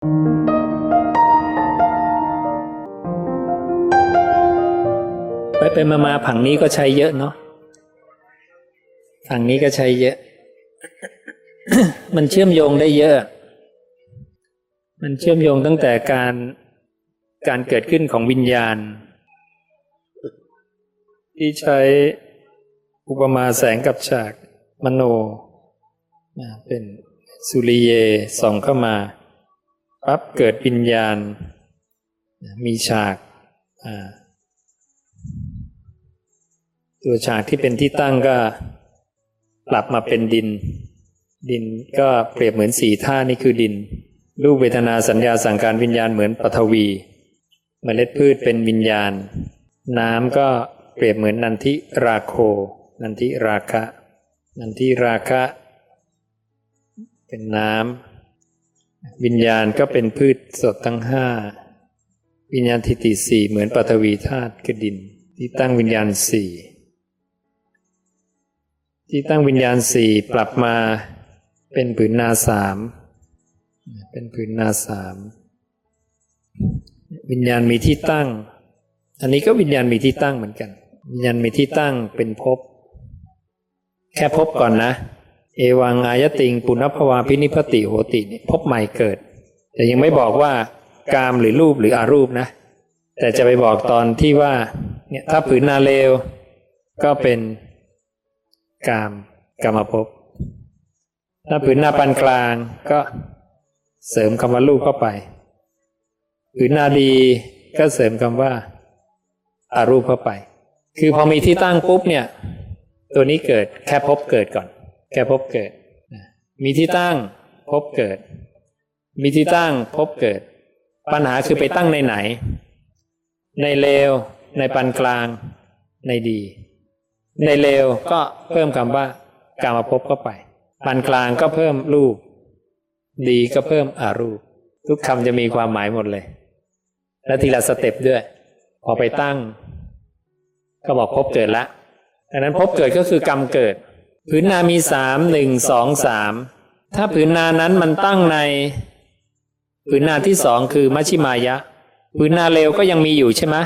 ไปไปมามาผังนี้ก็ใช้เยอะเนาะผังนี้ก็ใช้เยอะ มันเชื่อมโยงได้เยอะ มันเชื่อมโยงตั้งแต่การการเกิดขึ้นของวิญญาณ ที่ใช้อุปมาแสงกับฉากมโน เป็นสุริเยส่องเข้ามา ปั๊บเกิดวิญญาณ มีฉากตัวฉากที่เป็นที่ตั้งก็ปรับมาเป็นดิน ดินก็เปรียบเหมือนสีท่านี่คือดิน รูปเวทนาสัญญาสั่งการวิญญาณเหมือนปฐวีเมล็ดพืชเป็นวิญญาณ น้ำก็เปรียบเหมือนนันทิราโค นันทิราคะ นันทิราคะ เป็นน้ำ วิญญาณก็เป็นพืชสดทั้งห้าวิญญาณทิฏฐิสี่เหมือนปฐวีธาตุคือดิน ที่ตั้งวิญญาณสี่ที่ตั้งวิญญาณสี่ปรับมาเป็นผืนนาสามเป็นผืนนาสามวิญญาณมีที่ตั้ง อันนี้ก็วิญญาณมีที่ตั้งเหมือนกัน วิญญาณมีที่ตั้งเป็นภพแค่ภพก่อนนะ เอวังอายติงปุณพภวาพินิพติโหติเนี่ยภพใหม่เกิด แต่ยังไม่บอกว่ากามหรือรูปหรืออารูปนะ แต่จะไปบอกตอนที่ว่าเนี่ยถ้าผืนนาเลว ก็เป็นกามกามภพถ้าผืนนาปานกลางก็เสริมคำว่ารูปเข้าไปผืนนาดีก็เสริมคำว่าอารูปเข้าไป คือพอมีที่ตั้งปุ๊บเนี่ย ตัวนี้เกิดแค่พบเกิดก่อน แค่พบเกิด มีที่ตั้งพบเกิด มีที่ตั้งพบเกิด ปัญหาคือไปตั้งในไหน ในเลว ในปานกลาง ในดี ในเลวก็เพิ่มคำว่า กามาพบเข้าไปปานกลางก็เพิ่มรูป ดีก็เพิ่มอารูป ทุกคำจะมีความหมายหมดเลย และทีละสเต็ปด้วย พอไปตั้ง ก็บอกพบเกิดละดังนั้นพบเกิดก็คือกรรมเกิด ผืนนามีสามหนึ่งสองสามถ้าผืนนานั้นมันตั้งใน ผืนนาที่สองคือมัชชิมายะ ผืนนาเลวก็ยังมีอยู่ใช่ไหม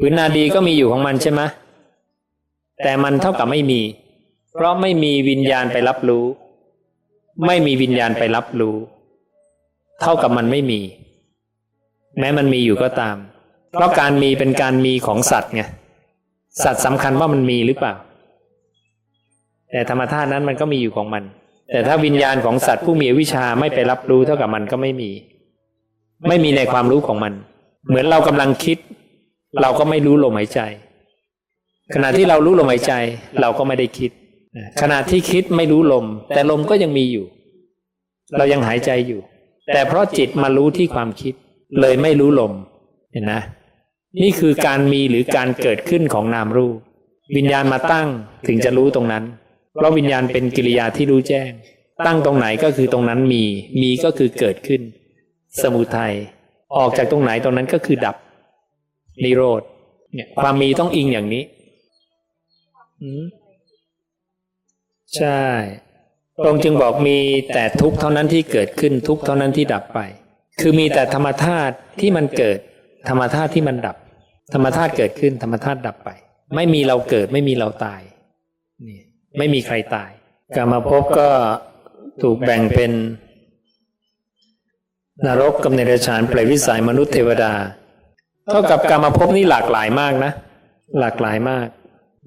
ผืนนาดีก็มีอยู่ของมันใช่ไหมแต่มันเท่ากับไม่มี เพราะไม่มีวิญญาณไปรับรู้ ไม่มีวิญญาณไปรับรู้ เท่ากับมันไม่มี แม้มันมีอยู่ก็ตาม เพราะการมีเป็นการมีของสัตว์ไงสัตว์สำคัญว่ามันมีหรือเปล่า แต่ธรรมธาตุนั้นมันก็มีอยู่ของมัน แต่ถ้าวิญญาณของสัตว์ผู้มีวิชาไม่ไปรับรู้เท่ากับมันก็ไม่มี ไม่มีในความรู้ของมัน เหมือนเรากำลังคิด เราก็ไม่รู้ลมหายใจ ขณะที่เรารู้ลมหายใจ เราก็ไม่ได้คิด ขณะที่คิดไม่รู้ลม แต่ลมก็ยังมีอยู่ เรายังหายใจอยู่ แต่เพราะจิตมารู้ที่ความคิด เลยไม่รู้ลมเห็นนะนี่คือการมีหรือการเกิดขึ้นของนามรูป วิญญาณมาตั้งถึงจะรู้ตรงนั้น เพราะวิญญาณเป็นกิริยาที่รู้แจ้ง ตั้งตรงไหนก็คือตรงนั้นมี มีก็คือเกิดขึ้น สมุทัยออกจากตรงไหนตรงนั้นก็คือดับนิโรธเนี่ยความมีต้องอิงอย่างนี้อืมใช่ ตรงจึงบอกมีแต่ทุกข์เท่านั้นที่เกิดขึ้นทุกข์เท่านั้นที่ดับไป คือมีแต่ธรรมธาตุที่มันเกิด ธรรมธาตุที่มันดับ ธรรมธาตุเกิดขึ้น ธรรมธาตุดับไป ไม่มีเราเกิดไม่มีเราตายนี่ ไม่มีใครตายกรรมภพก็ถูกแบ่งเป็น นรกกำเนิดฉานเปรตวิสัยมนุษย์เทวดา เท่ากับกรรมภพนี่หลากหลายมากนะ หลากหลายมาก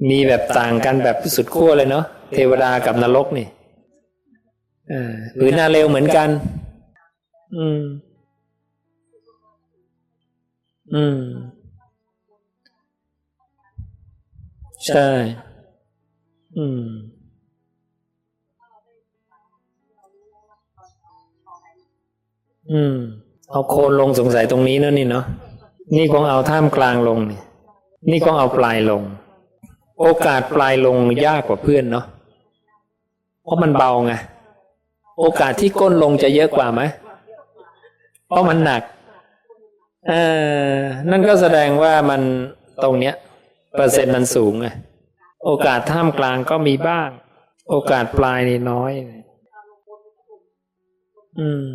มีแบบต่างกันแบบสุดขั้วเลยเนาะเทวดากับนรกนี่อ่าหรือนาเร็วเหมือนกัน อืม อืม ใช่ อืมอืม เอาโคนลงสงสัยตรงนี้นะนี่เนาะนี่คงเอาท่ามกลางลงนี่นี่คงเอาปลายลง โอกาสปลายลงยากกว่าเพื่อนเนาะเพราะมันเบาไงโอกาสที่ก้นลงจะเยอะกว่าไหมเพราะมันหนักเออนั่นก็แสดงว่ามันตรงเนี้ย เปอร์เซ็นต์มันสูงไง โอกาสท่ามกลางก็มีบ้าง โอกาสปลายนี่น้อย อืม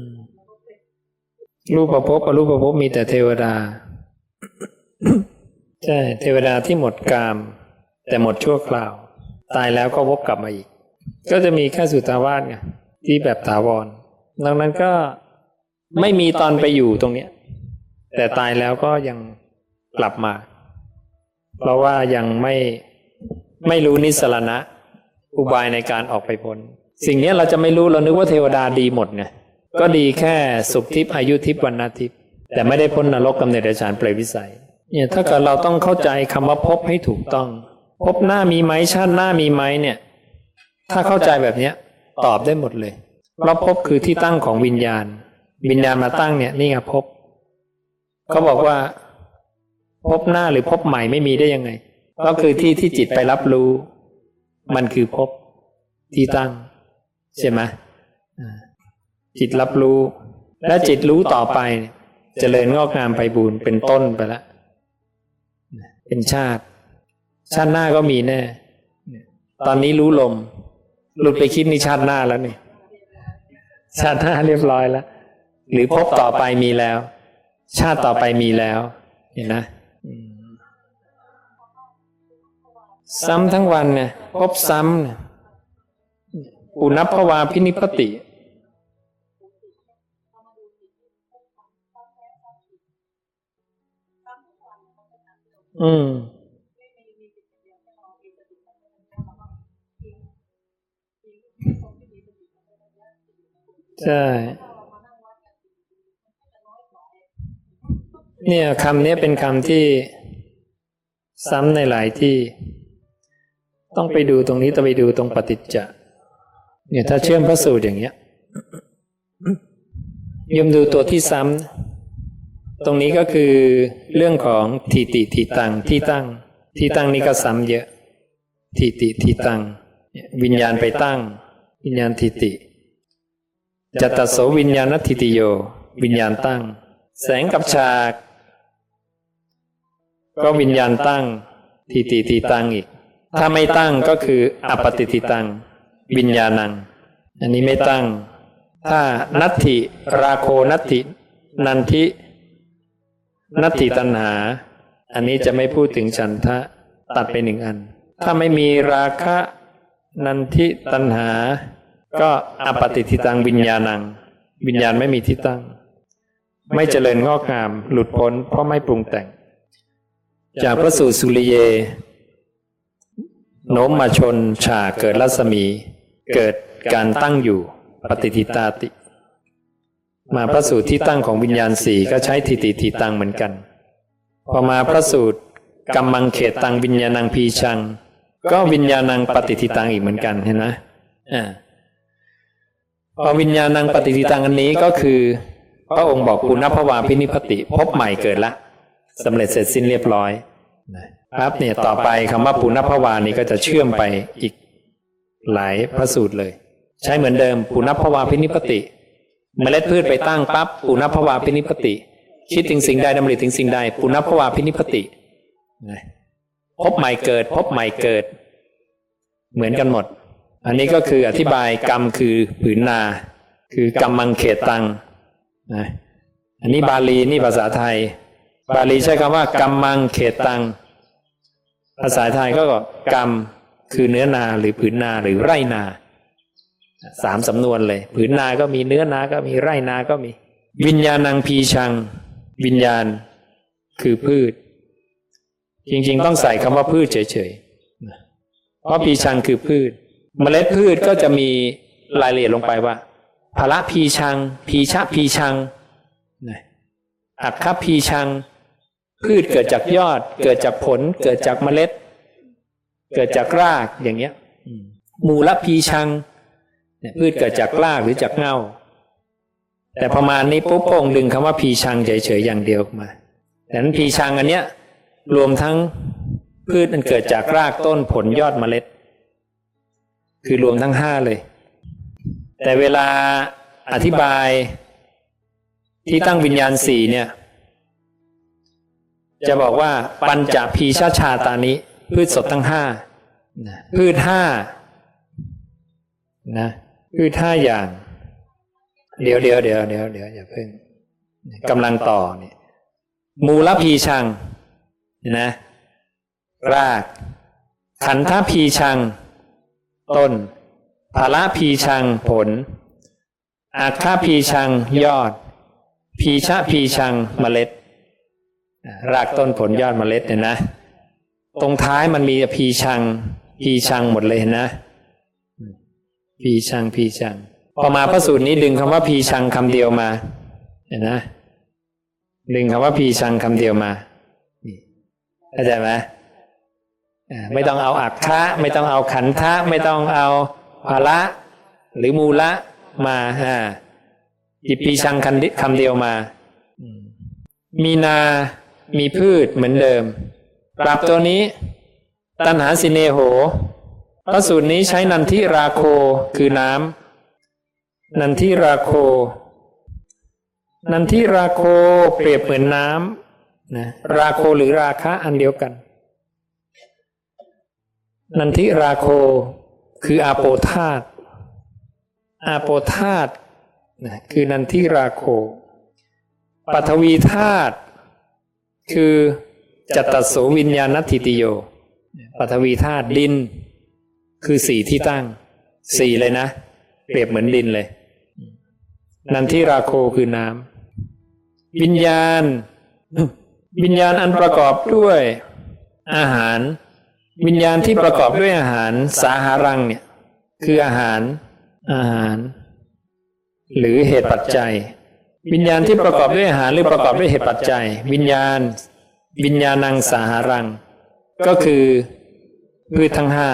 รูปภพอรูปภพมีแต่เทวดา ใช่ เทวดาที่หมดกาม แต่หมดชั่วคราว ตายแล้วก็วกกลับมาอีก ก็จะมีแค่สุตาวาสไงที่แบบถาวรดังนั้นก็ไม่มีตอนไปอยู่ตรงเนี้ย แต่ตายแล้วก็ยังกลับมา เพราะว่ายังไม่ ไม่รู้นิสรณะ อุบายในการออกไปพ้นสิ่งนี้เราจะไม่รู้เรานึกว่าเทวดาดีหมดไงก็ดีแค่สุขทิพย์อายุทิพย์วันนาทิพย์แต่ไม่ได้พ้นนรกกำเนิดเดรัจฉานเปรตวิสัย เนี่ยถ้าเกิดเราต้องเข้าใจคำว่าพบให้ถูกต้องพบหน้ามีไหมชาติหน้ามีไหมเนี่ย ถ้าเข้าใจแบบเนี้ย ตอบได้หมดเลยเพราะพบคือที่ตั้งของวิญญาณ วิญญาณมาตั้งเนี่ย นี่ไงพบเขาบอกว่า พบหน้าหรือพบใหม่ไม่มีได้ยังไง ก็คือที่ที่จิตไปรับรู้ มันคือพบที่ตั้ง ใช่ไหมอ่าจิตรับรู้ และจิตรู้ต่อไปเนี่ยเจริญงอกงามไปบูรณ์เป็นต้นไปแล้วเป็นชาติ ชาติหน้าก็มีแน่ ตอนนี้รู้ลม หลุดไปคิดในชาติหน้าแล้วนี่ชาติหน้าเรียบร้อยแล้ว หรือพบต่อไปมีแล้ว ชาติต่อไปมีแล้ว เห็นนะ ซ้ำทั้งวันเนี่ยพบซ้ำเนี่ยอุณพภวาพินิพติ อืมใช่ เนี่ยคำนี้เป็นคำที่ซ้ำในหลายที่ ต้องไปดูตรงนี้ต้องไปดูตรงปฏิจจะเนี่ยถ้าเชื่อมพระสูตรอย่างเงี้ยยมดูตัวที่ซ้ำตรงนี้ก็คือเรื่องของทีติทีตังที่ตั้ง ที่ตั้งนี้ก็ซ้ำเยอะทีติทีตัง วิญญาณไปตั้ง วิญญาณทีติจัตตโสวิญญาณทิติโย วิญญาณตั้ง แสงกับฉาก ก็วิญญาณตั้งทีติทีตังอีก ถ้าไม่ตั้งก็คืออปฏิทิตังวิญญาณัง อันนี้ไม่ตั้ง ถ้านัตถิราโคนัตถินันทินัตถิตัณหา อันนี้จะไม่พูดถึงฉันทะตัดไปหนึ่งอัน ถ้าไม่มีราคะนันทิตัณหา ก็อปฏิทิตังวิญญาณัง วิญญาณไม่มีที่ตั้ง ไม่เจริญงอกงาม หลุดพ้นเพราะไม่ปรุงแต่ง จากพระสูตรสุริเย โน้มมาชนฉาเกิดรัศมี เกิดการตั้งอยู่ปฏิทิตาติ มาพระสูตรที่ตั้งของวิญญาณสี่ก็ใช้ทิติทิตังเหมือนกัน พอมาพระสูตรกำมังเขตตังวิญญาณังพีชัง ก็วิญญาณังปฏิทิตังอีกเหมือนกันเห็นไหมอ่าพอวิญญาณังปฏิทิตังอันนี้ก็คือ พระองค์บอกปุณพวาพินิพติ พบใหม่เกิดละสำเร็จเสร็จสิ้นเรียบร้อย ครับเนี่ยต่อไปคำว่าปุณพวานี้ก็จะเชื่อมไปอีกหลายพระสูตรเลย ใช้เหมือนเดิมปุณพวาพินิพติเมล็ดพืชไปตั้งปั๊บปุณพวาพินิพติ คิดถึงสิ่งใดดำริถึงสิ่งใดปุณพวาพินิพติพบใหม่เกิด พบใหม่เกิด เหมือนกันหมด อันนี้ก็คืออธิบายกรรมคือผืนนา คือกรรมังเขตตังนะอันนี้บาลีนี่ภาษาไทย บาลีใช้คำว่ากรรมังเขตตัง ภาษาไทยก็กรรมคือเนื้อนาหรือผืนนาหรือไร่นาสามสำนวนเลย ผืนนาก็มีเนื้อนาก็มีไร่นาก็มี วิญญาณังพีชัง วิญญาณคือพืช จริง ๆ ต้องใส่คำว่าพืชเฉยๆเพราะพีชังคือพืช เมล็ดพืชก็จะมีรายละเอียดลงไปว่าภาระพีชัง พีชะพีชังอักขพีชัง พืชเกิดจากยอด เกิดจากผล เกิดจากเมล็ด เกิดจากรากอย่างเงี้ยมูลพีชังเนี่ยพืชเกิดจากรากหรือจากเงาแต่ประมาณนี้ปุ๊บพระองดึงคำว่าพีชังเฉยๆอย่างเดียวมาดังนั้นพีชังอันเนี้ยรวมทั้งพืชมันเกิดจากรากต้นผลยอดเมล็ด คือรวมทั้งห้าเลย แต่เวลาอธิบายที่ตั้งวิญญาณสี่เนี่ย จะบอกว่าปัญจพีชาชาตานิพืชสดทั้งห้าพืชห้านะพืชห้าอย่าง เดี๋ยวเดี๋ยวเดี๋ยวเดี๋ยวเดี๋ยวอย่าเพิ่งกำลังต่อเนี่ยมูลพีชังนะราก ขันธพีชัง ต้นภาระพีชังผล อาคาพีชังยอด พีชะพีชังเมล็ด รากต้นผลยอดเมล็ดเนี่ยนะ ตรงท้ายมันมีพีชัง พีชังหมดเลยเห็นนะพีชังพีชังพอมาพระสูตรนี้ดึงคำว่าพีชังคำเดียวมาเห็นนะดึงคำว่าพีชังคำเดียวมานี่เข้าใจไหมอ่าไม่ต้องเอาอักขะไม่ต้องเอาขันธะไม่ต้องเอาภาระหรือมูละมาอ่าหยิบพีชังคำเดีคำเดียวมาอืมมีนา มีพืชเหมือนเดิมปรับตัวนี้ ตัณหาสิเนโหพระสูตรนี้ใช้นันทิราโคคือน้ำนันทิราโค นันทิราโคเปรียบเหมือนน้ำนะราโคหรือราคะอันเดียวกัน นันทิราโคคืออาโปธาตอาโปธาตนะคือนันทิราโคปัทวีธาตุ คือจัตตโสวิญญาณทิติโยปัทวีธาตุดิน คือสี่ที่ตั้งสี่เลยนะ เปรียบเหมือนดินเลย นันทิราโคคือน้ำวิญญาณ วิญญาณอันประกอบด้วย อาหาร วิญญาณที่ประกอบด้วยอาหาร สาหารังเนี่ย คืออาหารอาหาร หรือเหตุปัจจัย วิญญาณที่ประกอบด้วยอาหารหรือประกอบด้วยเหตุปัจจัย วิญญาณ วิญญาณังสาหารัง ก็คือพืชทั้งห้า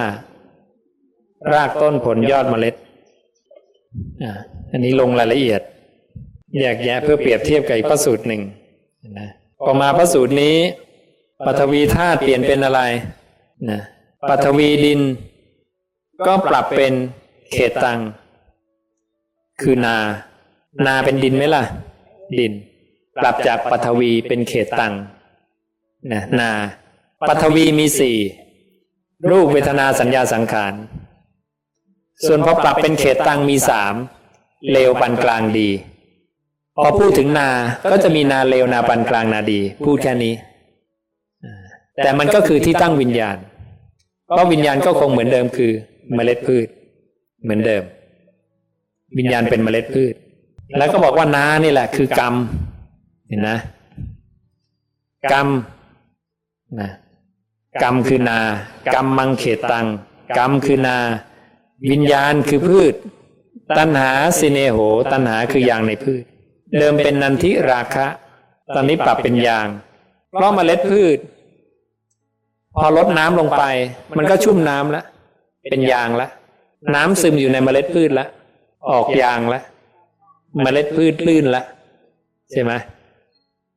รากต้นผลยอดเมล็ดอ่าอันนี้ลงรายละเอียด แยกแยะเพื่อเปรียบเทียบกับอีกพระสูตรหนึ่งนะพอมาพระสูตรนี้ปฐวีธาตุเปลี่ยนเป็นอะไรนะปฐวีดิน ก็ปรับเป็นเขตตัง คือนา นาเป็นดินไหมล่ะ ดินปรับจากปฐวีเป็นเขตตังนะนาปฐวีมีสี่รูปเวทนาสัญญาสังขาร ส่วนพอปรับเป็นเขตตังมีสามเลวปานกลางดี พอพูดถึงนาก็จะมีนาเลวนาปานกลางนาดี พูดแค่นี้ แต่มันก็คือที่ตั้งวิญญาณเพราะวิญญาณก็คงเหมือนเดิมคือ เมล็ดพืช เหมือนเดิม วิญญาณเป็นเมล็ดพืช แล้วก็บอกว่านานี่แหละ คือกรรม เห็นนะ กรรมนะกรรมคือนา กรรมมังเขตตัง กรรมคือนา วิญญาณคือพืช ตัณหาสิเนโห ตัณหาคือยางในพืช เดิมเป็นนันทิราคะ ตอนนี้ปรับเป็นยาง เพราะเมล็ดพืช พอลดน้ำลงไป มันก็ชุ่มน้ำแล้วเป็นยางแล้วน้ำซึมอยู่ในเมล็ดพืชแล้วออกยางแล้ว เมล็ดพืชลื่นแล้วใช่ไหม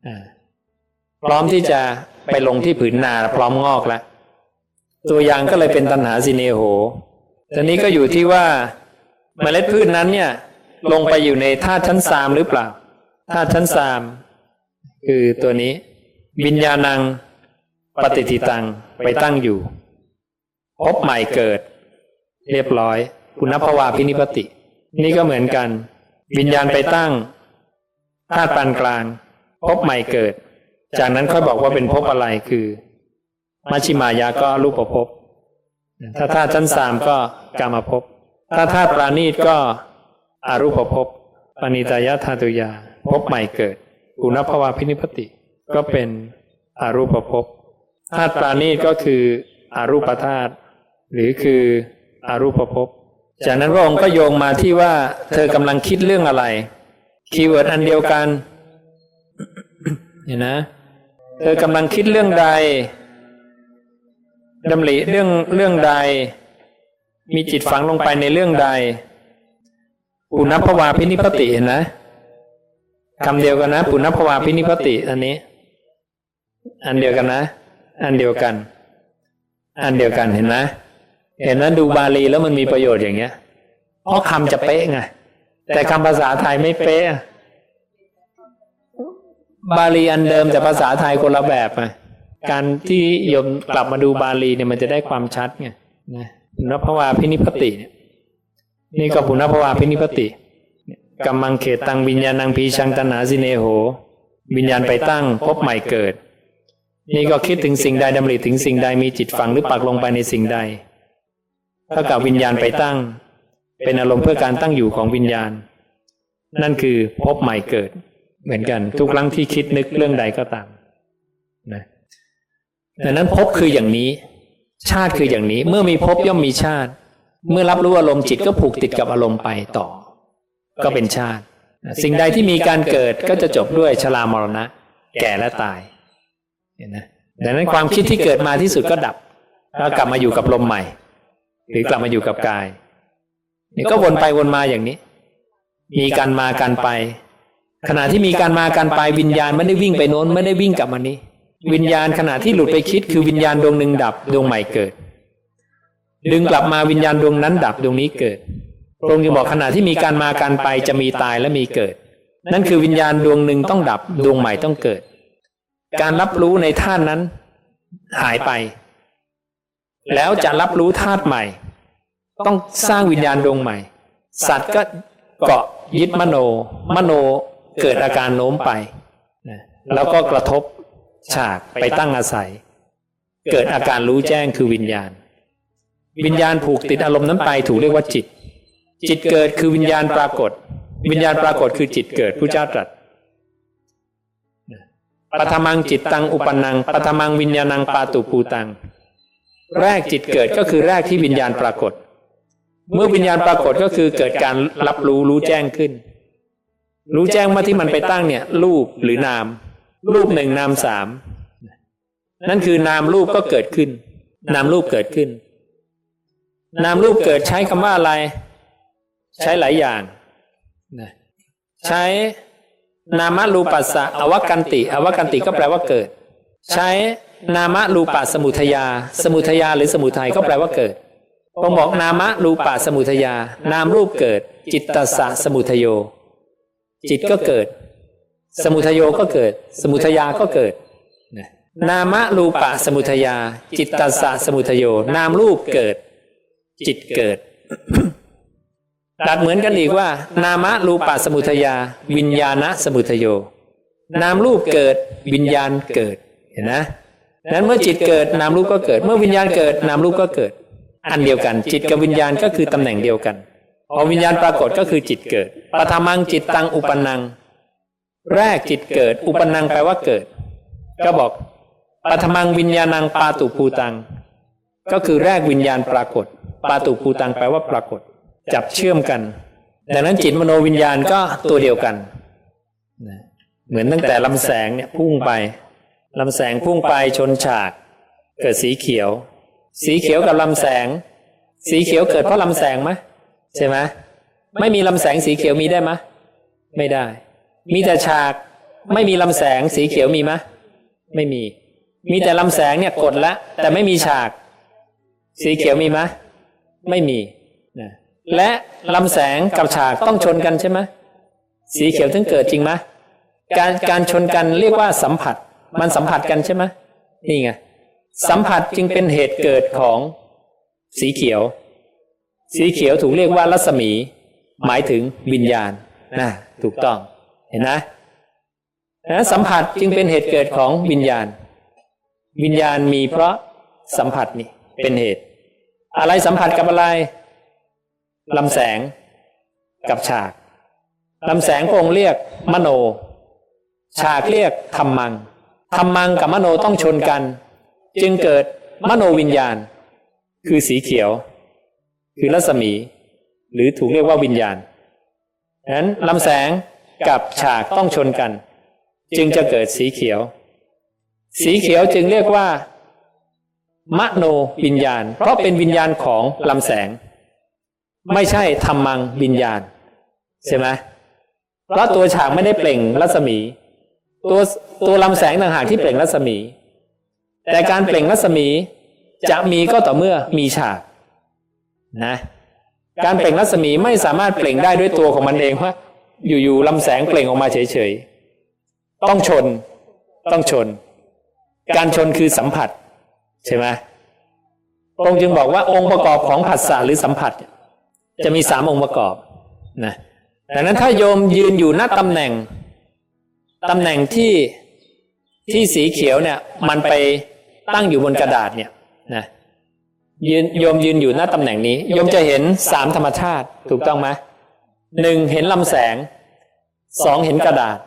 อ่าพร้อมที่จะไปลงที่ผืนนาพร้อมงอกแล้วตัวอย่างก็เลยเป็นตัณหาสิเนโหตอนนี้ก็อยู่ที่ว่าเมล็ดพืชนั้นเนี่ย ลงไปอยู่ในธาตุชั้นสามหรือเปล่าธาตุชั้นสามคือตัวนี้ วิญญาณังปฏิทิตังไปตั้งอยู่พบใหม่เกิด เรียบร้อย คุณภาวาพินิพติ นี่ก็เหมือนกัน วิญญาณไปตั้งธาตุปานกลางพบใหม่เกิด จากนั้นค่อยบอกว่าเป็นภพอะไรคือมัชชิมายาก็รูปภพถ้าธาตุชั้นสามก็กามภพถ้าธาตุปราณีตก็อรูปภพปณิตายธาตุยาภพใหม่เกิดอุณภวาพินิพติ ก็เป็นอรูปภพธาตุปราณีตก็คืออรูปธาตุหรือคืออรูปภพ จากนั้นพระองค์ก็โยงมาที่ว่าเธอกำลังคิดเรื่องอะไร คีย์เวิร์ดอันเดียวกันเห็นนะ เธอกำลังคิดเรื่องใดดำริเรื่องเรื่องใด มีจิตฝังลงไปในเรื่องใดปุณพวาพินิพติเห็นนะคำเดียวกันนะปุณพวาพินิพติอันนี้ อันเดียวกันนะ อันเดียวกัน อันเดียวกันเห็นนะ เห็นนะดูบาลีแล้วมันมีประโยชน์อย่างเงี้ยเพราะคำจะเป๊ะไงแต่คำภาษาไทยไม่เป๊ะบาลีอันเดิมแต่ภาษาไทยคนละแบบไงการที่โยมกลับมาดูบาลีเนี่ยมันจะได้ความชัดไงนะปุณพวาพินิพติเนี่ยนี่ก็ปุณพวาพินิพติกัมมังเขตังวิญญาณังพีชังตนาสิเนโห วิญญาณไปตั้งพบใหม่เกิด นี่ก็คิดถึงสิ่งใดดำริถึงสิ่งใดมีจิตฝังหรือปักลงไปในสิ่งใด เท่ากับวิญญาณไปตั้ง เป็นอารมณ์เพื่อการตั้งอยู่ของวิญญาณ นั่นคือพบใหม่เกิด เหมือนกัน ทุกครั้งที่คิดนึกเรื่องใดก็ตามนะดังนั้นพบคืออย่างนี้ ชาติคืออย่างนี้ เมื่อมีพบย่อมมีชาติ เมื่อรับรู้อารมณ์จิตก็ผูกติดกับอารมณ์ไปต่อ ก็เป็นชาติ สิ่งใดที่มีการเกิดก็จะจบด้วยชรามรณะ แก่และตายเห็นไหมดังนั้นความคิดที่เกิดมาที่สุดก็ดับ แล้วกลับมาอยู่กับลมใหม่ หรือกลับมาอยู่กับกายนี่ก็วนไปวนมาอย่างนี้ มีการมาการไป ขณะที่มีการมาการไปวิญญาณไม่ได้วิ่งไปโน้นไม่ได้วิ่งกลับมานี้ วิญญาณขณะที่หลุดไปคิด คือวิญญาณดวงหนึ่งดับดวงใหม่เกิด ดึงกลับมาวิญญาณดวงนั้นดับดวงนี้เกิดพระองค์จึงบอกขณะที่มีการมาการไปจะมีตายและมีเกิด นั่นคือวิญญาณดวงหนึ่งต้องดับดวงใหม่ต้องเกิด การรับรู้ในธาตุนั้นหายไป แล้วจะรับรู้ธาตุใหม่ ต้องสร้างวิญญาณดวงใหม่ สัตว์ก็เกาะยึดมโน มโนเกิดอาการโน้มไปแล้วก็กระทบฉากไปตั้งอาศัย เกิดอาการรู้แจ้งคือวิญญาณ วิญญาณผูกติดอารมณ์นั้นไปถูกเรียกว่าจิต จิตเกิดคือวิญญาณปรากฏ วิญญาณปรากฏคือจิตเกิดผู้เจ้าตรัสปฐมังจิตตังอุปนังปฐมังวิญญาณังปาตุภูตัง แรกจิตเกิดก็คือแรกที่วิญญาณปรากฏ เมื่อวิญญาณปรากฏก็คือเกิดการรับรู้รู้แจ้งขึ้น รู้แจ้งว่าที่มันไปตั้งเนี่ย รูปหรือนาม รูปหนึ่งนามสามนั่นคือนามรูปก็เกิดขึ้น นามรูปเกิดขึ้น นามรูปเกิดใช้คำว่าอะไร ใช้หลายอย่างนะใช้นามรูปัสสะอวกันติ อวกันติก็แปลว่าเกิด ใช้ นามรูปัสมุทยา สมุทยาหรือสมุทัยก็แปลว่าเกิดผมบอกนามรูปะสมุทยา นามรูปเกิด จิตตสสะสมุทโย จิตก็เกิด สมุทโยก็เกิด สมุทยาก็เกิด นามรูปะสมุทยา จิตตสสะสมุทโย นามรูปเกิด จิตเกิดตัดเหมือนกันอีกว่า นามรูปะสมุทยา วิญญาณสมุทโย นามรูปเกิดวิญญาณเกิดเห็นนะ นั้นเมื่อจิตเกิดนามรูปก็เกิด เมื่อวิญญาณเกิดนามรูปก็เกิด อันเดียวกัน จิตกับวิญญาณก็คือตำแหน่งเดียวกันพอวิญญาณปรากฏก็คือจิตเกิดปฐมังจิตตังอุปนัง แรกจิตเกิด อุปนังแปลว่าเกิด ก็บอกปฐมังวิญญาณังปาตุภูตัง ก็คือแรกวิญญาณปรากฏปาตุภูตังแปลว่าปรากฏ จับเชื่อมกัน ดังนั้นจิตมโนวิญญาณก็ตัวเดียวกัน เหมือนตั้งแต่ลำแสงเนี่ยพุ่งไป ลำแสงพุ่งไปชนฉาก เกิดสีเขียว สีเขียวกับลำแสง สีเขียวเกิดเพราะลำแสงไหมใช่ไหมไม่มีลำแสงสีเขียวมีได้ไหมไม่ได้ มีแต่ฉากไม่มีลำแสงสีเขียวมีไหมไม่มี มีแต่ลำแสงเนี่ยกดละ แต่ไม่มีฉาก สีเขียวมีไหมไม่มีนะและลำแสงกับฉากต้องชนกันใช่ไหมสีเขียวถึงเกิดจริงไหมการการชนกันเรียกว่าสัมผัส มันสัมผัสกันใช่ไหมนี่ไงสัมผัสจึงเป็นเหตุเกิดของสีเขียว สีเขียวถูกเรียกว่ารัศมี หมายถึงวิญญาณนะถูกต้องเห็นนะนะสัมผัสจึงเป็นเหตุเกิดของวิญญาณ วิญญาณมีเพราะสัมผัสนี่เป็นเหตุ อะไรสัมผัสกับอะไรลำแสงกับฉากลำแสงพระองค์เรียกมโน ฉากเรียกธรรมัง ธรรมังกับมโนต้องชนกัน จึงเกิดมโนวิญญาณ คือสีเขียว คือรัศมี หรือถูกเรียกว่าวิญญาณนั้นลำแสงกับฉากต้องชนกัน จึงจะเกิดสีเขียว สีเขียวจึงเรียกว่า มโนวิญญาณ เพราะเป็นวิญญาณของลำแสง ไม่ใช่ธรรมังวิญญาณ ใช่ไหมเพราะตัวฉากไม่ได้เปล่งรัศมี ตัวตัวลำแสงต่างหากที่เปล่งรัศมี แต่การเปล่งรัศมีจะมีก็ต่อเมื่อมีฉากนะการเปล่งรัศมีไม่สามารถเปล่งได้ด้วยตัวของมันเองว่าอยู่ๆลำแสงเปล่งออกมาเฉยๆต้องชน ต้องชน การชนคือสัมผัส ใช่ไหมพระองค์จึงบอกว่าองค์ประกอบของผัสสะหรือสัมผัส จะมีสามองค์ประกอบนะดังนั้นถ้าโยมยืนอยู่หน้าตำแหน่ง ตำแหน่งที่ที่สีเขียวเนี่ย มันไปตั้งอยู่บนกระดาษเนี่ยนะยืนโยมยืนอยู่หน้าตำแหน่งนี้โยมจะเห็นสามธรรมชาติถูกต้องไหมหนึ่งเห็นลำแสงสองเห็นกระดาษ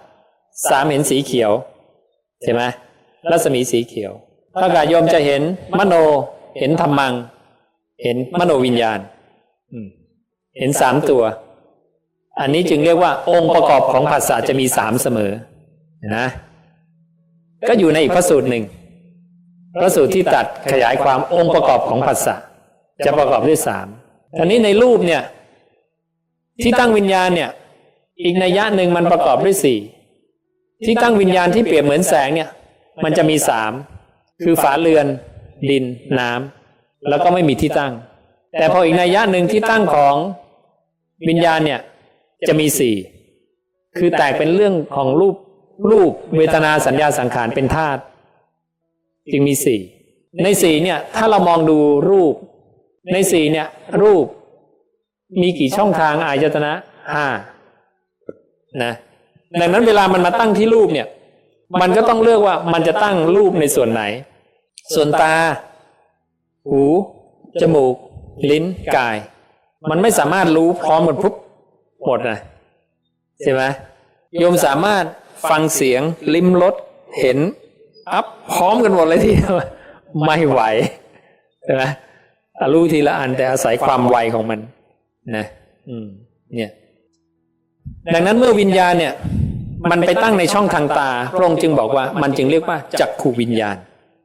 สามเห็นสีเขียวใช่ไหมรัศมีสีเขียวถ้ากับโยมจะเห็นมโนเห็นธรรมัง เห็นมโนวิญญาณเห็นสามตัว อันนี้จึงเรียกว่าองค์ประกอบของภาษาจะมีสามเสมอ นะ ก็อยู่ในอีกพระสูตรหนึ่ง พระสูตรที่ตัดขยายความองค์ประกอบของภาษาจะประกอบด้วยสามทีนี้ในรูปเนี่ย ที่ตั้งวิญญาณเนี่ย อีกนัยยะหนึ่งมันประกอบด้วยสี่ที่ตั้งวิญญาณที่เปรียบเหมือนแสงเนี่ย มันจะมีสามคือฝาเรือน ดิน น้ำแล้วก็ไม่มีที่ตั้ง แต่พออีกนัยยะหนึ่งที่ตั้งของวิญญาณเนี่ย จะมีสี่คือแตกเป็นเรื่องของรูป รูปเวทนาสัญญาสังขารเป็นธาตุจึงมีสี่ในสี่เนี่ยถ้าเรามองดูรูป ในสี่เนี่ย รูปมีกี่ช่องทางอายตนะห้านะดังนั้นเวลามันมาตั้งที่รูปเนี่ย มันก็ต้องเลือกว่ามันจะตั้งรูปในส่วนไหน ส่วนตา หู จมูก ลิ้นกาย มันไม่สามารถรู้พร้อมหมดปุ๊บหมดนะใช่ไหมโยมสามารถ ฟังเสียง ลิ้มรสเห็น อัพพร้อมกันหมดเลยทีเดียวไม่ไหวใช่ไหมอะรู้ทีละอันแต่อาศัยความไวของมัน นะ อืม เนี่ย ดังนั้นเมื่อวิญญาณเนี่ย มันไปตั้งในช่องทางตาพระองค์จึงบอกว่า มันจึงเรียกว่าจักขูวิญญาณ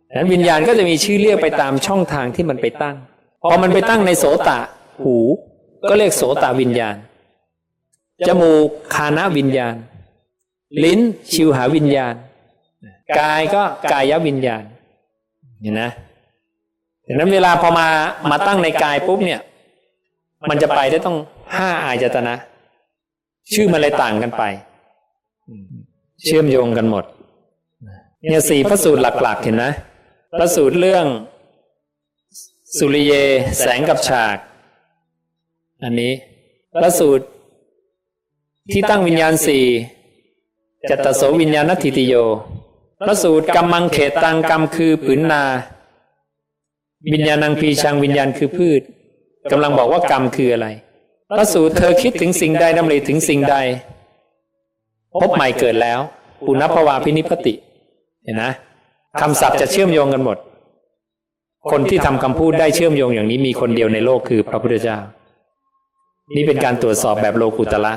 ดังนั้นวิญญาณก็จะมีชื่อเรียกไปตามช่องทางที่มันไปตั้งพอมันไปตั้งในโสตะหู ก็เรียกโสตวิญญาณจมูกคานะวิญญาณ ลิ้นชิวหาวิญญาณ กายก็กายวิญญาณเห็นนะดังนั้นเวลาพอมามาตั้งในกายปุ๊บเนี่ย มันจะไปได้ต้องห้าอายตนะ ชื่อมันเลยต่างกันไป เชื่อมโยงกันหมดเนี่ยสี่พระสูตรหลัก ๆ เห็นไหมพระสูตรเรื่อง สุริเยแสงกับฉาก อันนี้พระสูตรที่ตั้งวิญญาณสี่ จัตโสวิญญาณทิติโยพระสูตรกรรมังเขตังกรรมคือผืนนา วิญญาณังพีชังวิญญาณคือพืชกำลังบอกว่ากรรมคืออะไร พระสูตรเธอคิดถึงสิ่งใดดำริถึงสิ่งใด พบใหม่เกิดแล้ว ปุณพวาพินิพติ เห็นนะคำศัพท์จะเชื่อมโยงกันหมด คนที่ทำคำพูดได้เชื่อมโยงอย่างนี้มีคนเดียวในโลกคือพระพุทธเจ้า นี่เป็นการตรวจสอบแบบโลกุตละ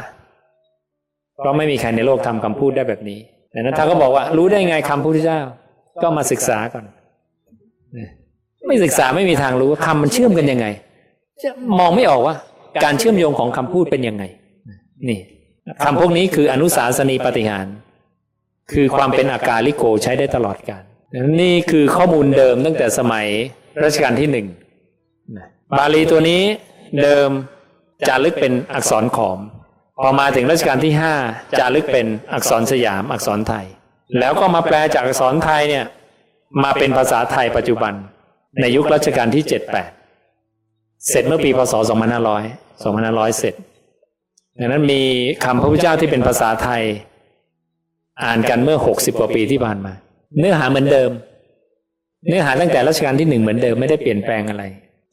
เพราะไม่มีใครในโลกทำคำพูดได้แบบนี้ดังนั้นถ้าก็บอกว่า รู้ได้ไงคำพุทธเจ้า ก็มาศึกษาก่อน ไม่ศึกษาไม่มีทางรู้ว่าคำมันเชื่อมกันยังไง จะมองไม่ออกว่า การเชื่อมโยงของคำพูดเป็นยังไง นี่คำพวกนี้คืออนุสาสนีปฏิหาร คือความเป็นอากาลิโกใช้ได้ตลอดการนี่คือข้อมูลเดิมตั้งแต่สมัยรัชกาลที่หนึ่งบาลีตัวนี้เดิมจารึกเป็นอักษรขอม พอมาถึงรัชกาลที่ห้าจารึกเป็นอักษรสยามอักษรไทย แล้วก็มาแปลจากอักษรไทยเนี่ยมาเป็นภาษาไทยปัจจุบัน ในยุครัชกาลที่เจ็ดแปดเสร็จเมื่อปีพศสองพันห้าร้อยสองพันห้าร้อยเสร็จดังนั้นมีคำพระพุทธเจ้าที่เป็นภาษาไทย อ่านกันเมื่อหกสิบกว่าปีที่ผ่านมา เนื้อหาเหมือนเดิม เนื้อหาตั้งแต่รัชกาลที่หนึ่งเหมือนเดิมไม่ได้เปลี่ยนแปลงอะไร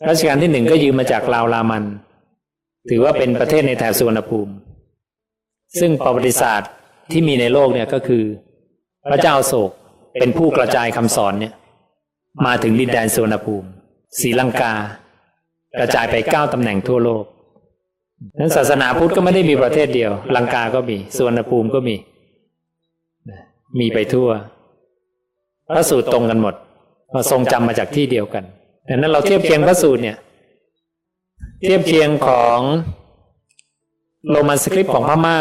รัชกาลที่หนึ่งก็ยืมมาจากลาวรามัน ถือว่าเป็นประเทศในแถบสุวรรณภูมิ ซึ่งประวัติศาสตร์ที่มีในโลกเนี่ยก็คือ พระเจ้าโศกเป็นผู้กระจายคำสอนเนี่ยมาถึงดินแดนสุวรรณภูมิศรีลังกา กระจายไปเก้าตำแหน่งทั่วโลกนั้นศาสนาพุทธก็ไม่ได้มีประเทศเดียว ลังกาก็มีสุวรรณภูมิก็มี มีไปทั่ว พระสูตรตรงกันหมดมาทรงจำมาจากที่เดียวกันดังนั้นเราเทียบเคียงพระสูตรเนี่ย เทียบเคียงของ โรมันสคริปต์ของพม่า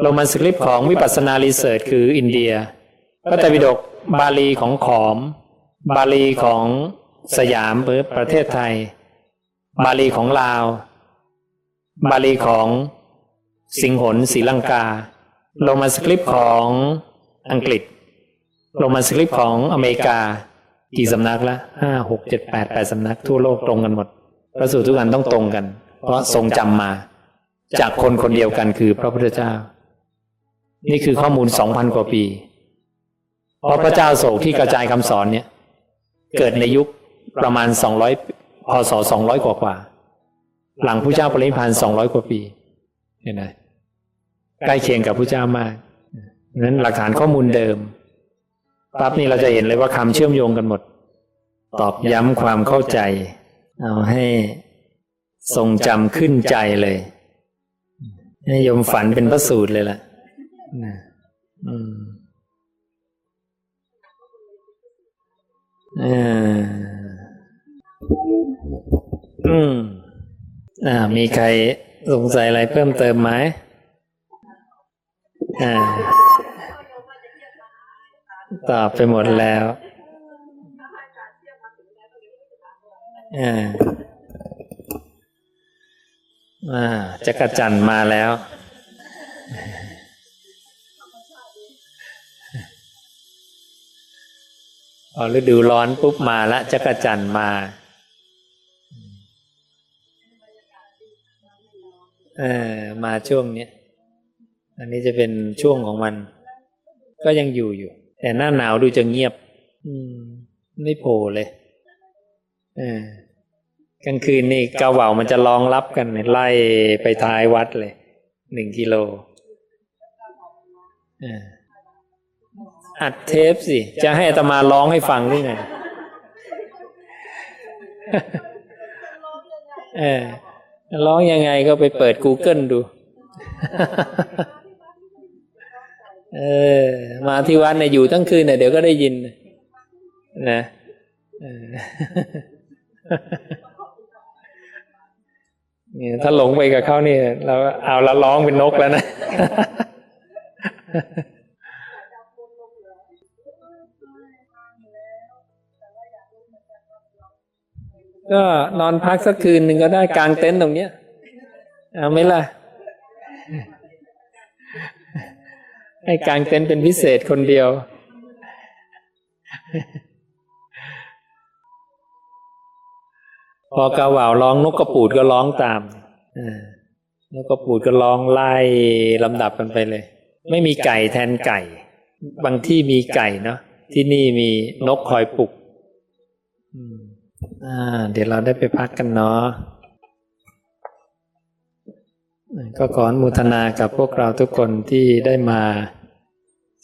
โรมันสคริปต์ของวิปัสนารีเสิร์ชคืออินเดียพระไตรปิฎกบาลีของขอม บาลีของสยามประเทศไทย บาลีของลาว บาลีของสิงหนศรีลังกา โรมันสคริปต์ของอังกฤษ โรมันสคริปต์ของอเมริกา กี่สำนักละห้าหกเจ็ดแปดแปดสำนักทั่วโลกตรงกันหมด พระสูตรทุกอันต้องตรงกัน เพราะทรงจำมา จากคนคนเดียวกันคือพระพุทธเจ้า นี่คือข้อมูลสองพันกว่าปี เพราะพระเจ้าโศกที่กระจายคำสอนเนี่ย เกิดในยุคประมาณสองร้อยพศสองร้อยกว่ากว่า หลังพระเจ้าปรินิพานสองร้อยกว่าปี เห็นไหมใกล้เคียงกับพระเจ้ามากนั้นหลักฐานข้อมูลเดิมปั๊บนี่เราจะเห็นเลยว่าคำเชื่อมโยงกันหมด ตอบย้ำความเข้าใจ เอาให้ทรงจำขึ้นใจเลย ให้โยมฝันเป็นพระสูตรเลยล่ะนะอืมอืมอ่า มีใครสงสัยอะไรเพิ่มเติมไหมอ่า ตอบไปหมดแล้วอ่า อ่าจักรจันมาแล้ว พอฤดูร้อนปุ๊บมาละจักรจันมาเออมาช่วงเนี้ยอันนี้จะเป็นช่วงของมัน ก็ยังอยู่อยู่ แต่หน้าหนาวดูจะเงียบ อืม ไม่โผล่เลย เออ กลางคืนนี่กาเหว่ามันจะรองรับกันไล่ไปท้ายวัดเลยหนึ่งกิโลอัดเทปสิ จะให้อาตมาร้องให้ฟังหรือไงเออร้องยังไงก็ไปเปิด Google ดู เออ มาที่วัดเนี่ยอยู่ทั้งคืนเนี่ยเดี๋ยวก็ได้ยินนะเออ นี่ถ้าหลงไปกับเขานี่เราเอาละร้องเป็นนกแล้วนะก็นอนพักสักคืนหนึ่งก็ได้กลางเต็นท์ตรงเนี้ยเอาไหมล่ะ ให้กลางเต็นท์เป็นพิเศษคนเดียว พอกาว่าวร้องนกกระปูดก็ร้องตามนกกระปูดก็ร้องไล่ลำดับกันไปเลย ไม่มีไก่แทนไก่ บางที่มีไก่เนาะที่นี่มีนกคอยปลุกอ่า เดี๋ยวเราได้ไปพักกันเนาะก็ขออนุโมุทนากับพวกเราทุกคนที่ได้มา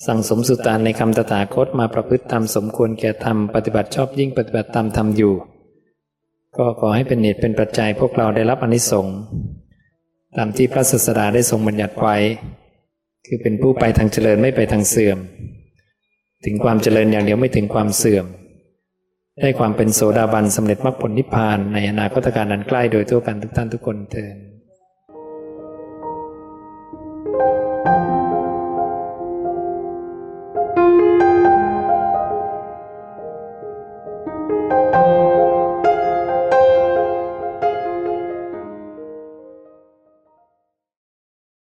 สั่งสมสุตานในคำตถาคตมาประพฤติธรรมสมควรแก่ธรรมปฏิบัติชอบยิ่งปฏิบัติตามธรรมอยู่ ก็ขอให้เป็นเหตุเป็นปัจจัยพวกเราได้รับอนิสงส์ตามที่พระศาสดาได้ทรงบัญญัติไว้ คือเป็นผู้ไปทางเจริญไม่ไปทางเสื่อม ถึงความเจริญอย่างเดียวไม่ถึงความเสื่อม ได้ความเป็นโสดาบันสำเร็จมรรคผลนิพพานในอนาคตการนั้นใกล้โดยทั่วกันทุกท่านทุกคนเถอ